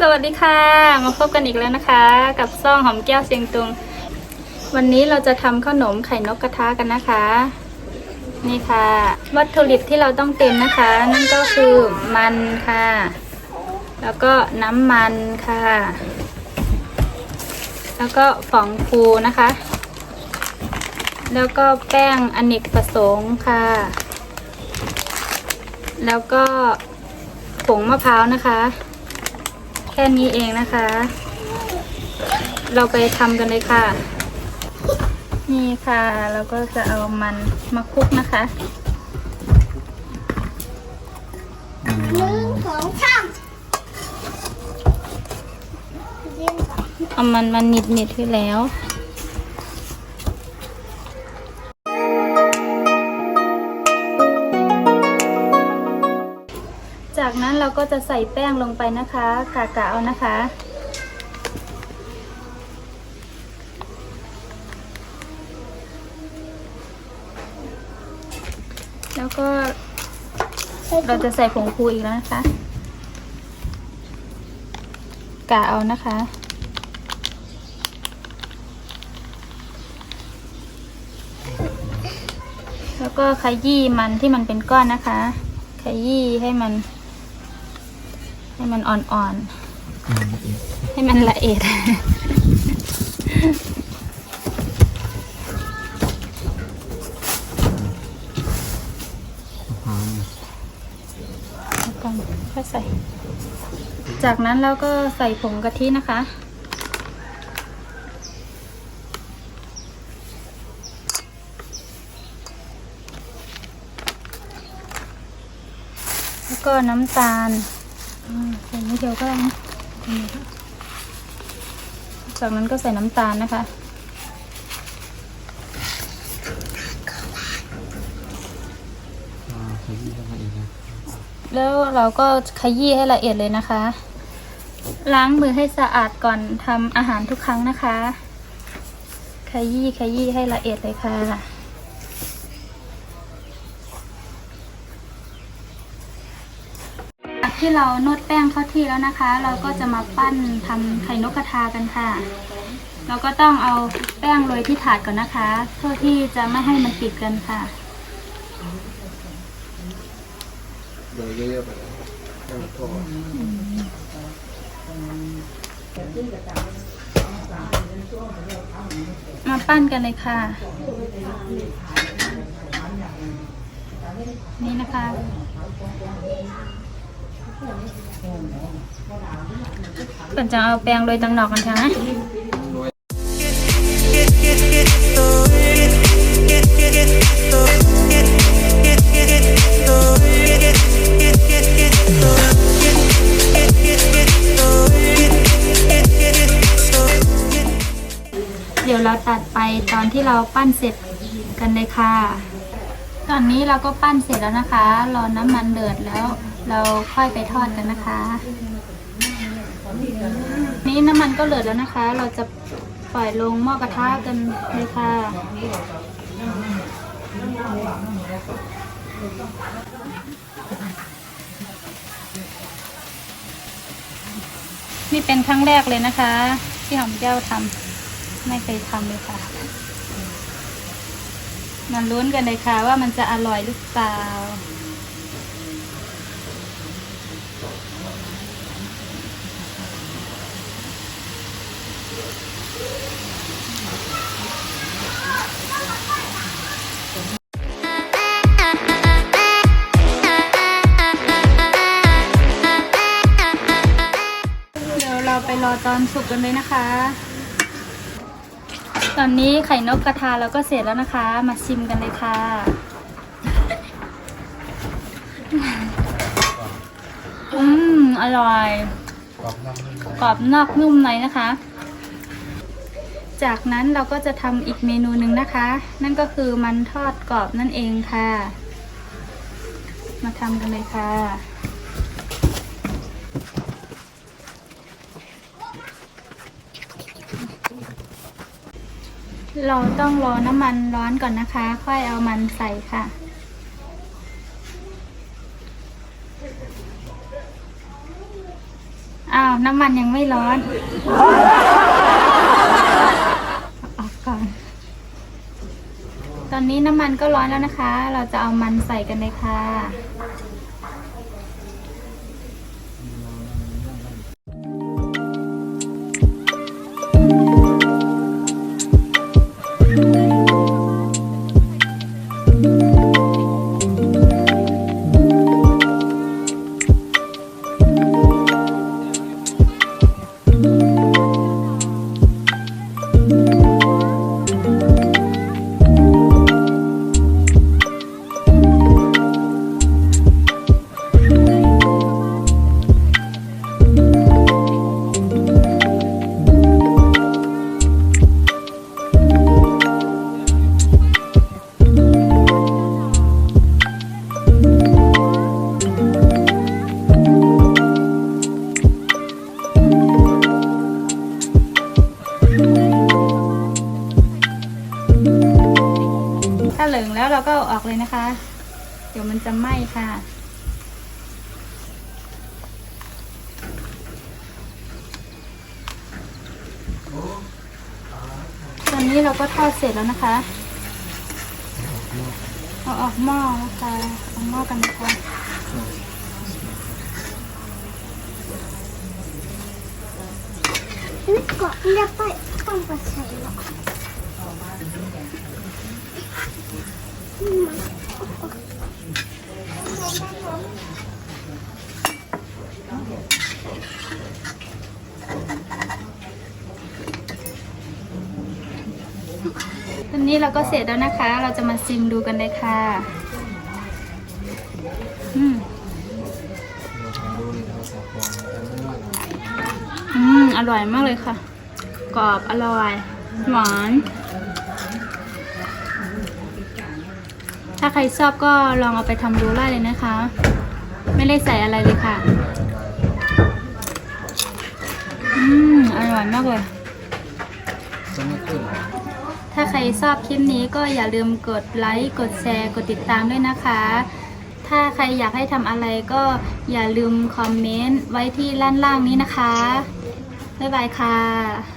สวัสดีค่ะ มาพบกันอีกแล้วนะคะ กับซ่องหอมแก้วเสียงตุง วันนี้เราจะทำขนมไข่นกกระทะกันนะคะ นี่ค่ะ วัตถุดิบที่เราต้องเตรียมนะคะ นั่นก็คือมันค่ะ แล้วก็น้ำมันค่ะ แล้วก็ฝองฟูนะคะ แล้วก็แป้งอเนกประสงค์ค่ะ แล้วก็ผงมะพร้าวนะคะ แค่นี้เองนะคะ เราไปทำกันเลยค่ะ นี่ค่ะ เราก็จะเอามันมาคลุกนะคะหนึ่งสองสามเรียนก่อนเอามันมาหนิดหนิดๆให้แล้ว จากนั้นเราก็จะใส่แป้งลงไปนะคะกะกะเอานะคะ แล้วก็เราจะใส่ผงฟูอีกแล้วนะคะ กะเอานะคะแล้วก็ขยี้มันที่มันเป็นก้อนนะคะ ขยี้ให้มัน ให้มันอ่อนๆ ให้มันละเอียด แล้วก็ค่อยใส่ จากนั้นเราก็ใส่ผงกะทินะคะ แล้วก็น้ำตาล อืมใส่ไม่เดียวก็ได้นะจากนั้นก็ใส่น้ำตาลนะคะ อ่าขยี้เข้ามาอีกนะแล้วเราก็ขยี้ให้ละเอียดเลยนะคะ ล้างมือให้สะอาดก่อนทำอาหารทุกครั้งนะคะ ขยี้ขยี้ให้ละเอียดเลยค่ะ ที่เรานวดแป้งเข้าที่แล้วนะคะ เราก็จะมาปั้นทำไข่นกกระทากันค่ะ เราก็ต้องเอาแป้งโรยที่ถาดก่อนนะคะ เพื่อที่จะไม่ให้มันติดกันค่ะโดยเยอะๆไปเลยตั้งโทษมาปั้นกันเลยค่ะ นี่นะคะ ก่อนจะเอาแปรงโรยตังหนอกกันค่ะนะเดี๋ยวเราตัดไปตอนที่เราปั้นเสร็จกันเลยค่ะ ตอนนี้เราก็ปั้นเสร็จแล้วนะคะ รอน้ำมันเดือดแล้ว เราค่อยไปทอดกันนะคะ นี่น้ำมันก็เดือแล้วนะคะ เราจะปล่อยลงหม้อกระทะกันเลยค่ะนี่เป็นครั้งแรกเลยนะคะ ที่หอมแก้วทำไม่เคยทำเลยค่ะ มันลุ้นกันเลยค่ะว่ามันจะอร่อยหรือเปล่า เดี๋ยวเราไปรอตอนสุกกันเลยนะคะ ตอนนี้ไข่นกกระทาเราก็เสร็จแล้วนะคะ มาชิมกันเลยค่ะ อืม อร่อย กรอบนอกนุ่มในกรอบนอกนุ่มในนะคะ จากนั้นเราก็จะทำอีกเมนูหนึ่งนะคะ นั่นก็คือมันทอดกรอบนั่นเองค่ะ มาทำกันเลยค่ะ เราต้องรอน้ำมันร้อนก่อนนะคะ ค่อยเอามันใส่ค่ะอ้าว น้ำมันยังไม่ร้อน ออกก่อน ตอนนี้น้ำมันก็ร้อนแล้วนะคะ เราจะเอามันใส่กันเลยค่ะ เราก็เอาออกเลยนะคะ เดี๋ยวมันจะไหม้ค่ะ ตอนนี้เราก็ทอดเสร็จแล้วนะคะเอาออกหม้อนะคะเอาหม้อกันนะคะนี่ก่อนเรียกไปต้องไปใส่หรอ นี้เราก็เสร็จแล้วนะคะ เราจะมาซิมดูกันเลยค่ะอืมอืมอร่อยมากเลยค่ะ กรอบอร่อย หวาน ถ้าใครชอบก็ลองเอาไปทำดูได้เลยนะคะ ไม่ได้ใส่อะไรเลยค่ะ อืม อร่อยมากเลยจะไม่ขึ้น ถ้าใครชอบคลิปนี้ก็อย่าลืมกดไลค์ กดแชร์ กดติดตามด้วยนะคะ ถ้าใครอยากให้ทำอะไรก็อย่าลืมคอมเมนต์ไว้ที่ล่างๆนี้นะคะ บ๊ายบายค่ะ